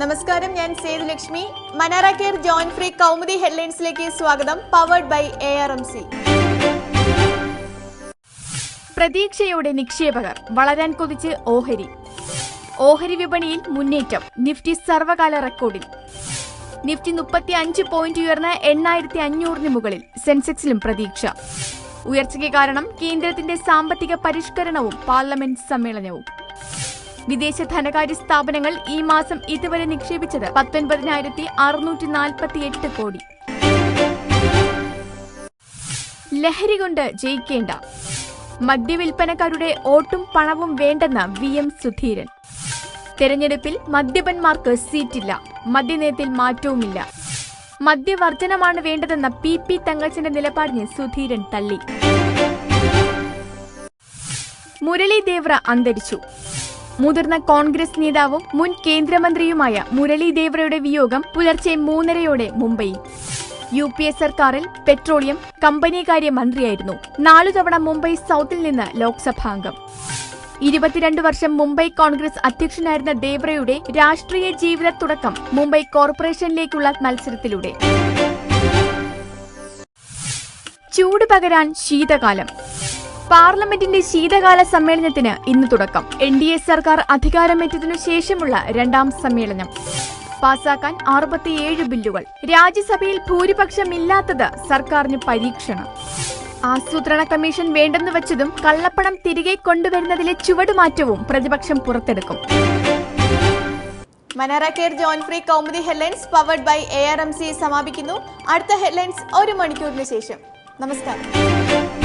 നമസ്കാരം ഞാൻ Sethulakshmi മനാറ care joint free Kaumudi ഹെഡ്ലൈൻസിലേക്ക് സ്വാഗതം powered by A R M C പ്രതീക്ഷയോടെ നിക്ഷേപകർ വളരാൻ കൊതിച്ച് ഓഹരി. ഓഹരി വിപണിയിൽ മുന്നേറ്റം നിഫ്റ്റി സർവകാല റെക്കോർഡിൽ. നിഫ്റ്റി മുപ്പത്തി അഞ്ച് പോയിന്റ് ഉയർന്ന് എണ്ണായിരത്തി അഞ്ഞൂറിന് മുകളിൽ സെൻസെക്സിലും പ്രതീക്ഷ. ഉയർച്ചയ്ക്ക് കാരണം കേന്ദ്രത്തിന്റെ സാമ്പത്തിക പരിഷ്കരണവും പാർലമെന്റ് സമ്മേളനവും. വിദേശ ധനകാര്യ സ്ഥാപനങ്ങൾ ഈ മാസം ഇതുവരെ നിക്ഷേപിച്ചത് പത്തൊൻപതിനായിരത്തി അറുന്നൂറ്റി നാൽപ്പത്തി എട്ട് കോടി. ലഹരി കൊണ്ട് ജയിക്കേണ്ട. മദ്യവിൽപ്പനക്കാരുടെ ഓട്ടും പണവും വേണ്ടെന്ന് വി എം സുധീരൻ. തെരഞ്ഞെടുപ്പിൽ മദ്യപന്മാർക്ക് സീറ്റില്ല. മദ്യനയത്തിൽ മാറ്റവുമില്ല. മദ്യവർജനമാണ് വേണ്ടതെന്ന പി പി തങ്കച്ചന്റെ നിലപാടിനെ സുധീരൻ തള്ളി. മുരളി ദേവ്ര അന്തരിച്ചു. മുതിർന്ന കോൺഗ്രസ് നേതാവും മുൻ കേന്ദ്രമന്ത്രിയുമായ മുരളി ദേവറയുടെ വിയോഗം പുലർച്ചെ മൂന്നരയോടെ മുംബൈയിൽ യു പി എ സർക്കാരിൽ പെട്രോളിയം കമ്പനികാര്യ മന്ത്രിയായിരുന്നു. നാലു തവണ മുംബൈ സൗത്തിൽ നിന്ന് ലോക്സഭാംഗം ഇരുപത്തിരണ്ട് വർഷം മുംബൈ കോൺഗ്രസ് അധ്യക്ഷനായിരുന്ന ദേവ്രയുടെ രാഷ്ട്രീയ ജീവിത തുടക്കം മുംബൈ കോർപ്പറേഷനിലേക്കുള്ള മത്സരത്തിലൂടെ. ചൂട് പകരാൻ ശീതകാലം. പാർലമെന്റിന്റെ ശീതകാല സമ്മേളനത്തിന് ഇന്ന് തുടക്കം. എൻ ഡി എ സർക്കാർ അധികാരമേറ്റതിനു ശേഷമുള്ള രണ്ടാം സമ്മേളനം. പാസാക്കാൻ അറുപത്തിയേഴ് ബില്ലുകൾ. രാജ്യസഭയിൽ ഭൂരിപക്ഷമില്ലാത്തത് സർക്കാരിന് പരീക്ഷണം. ആസൂത്രണ കമ്മീഷൻ വേണ്ടെന്ന് വച്ചതും കള്ളപ്പണം തിരികെ കൊണ്ടുവരുന്നതിലെ ചുവടുമാറ്റവും പ്രതിപക്ഷം പുറത്തെടുക്കും. മനാറ care join free Kaumudi headlines powered by A R M C സമാപിക്കുന്നു. അടുത്ത ഹെഡ്ലൈൻസ് ഒരു മണിക്കൂറിന് ശേഷം. നമസ്കാരം.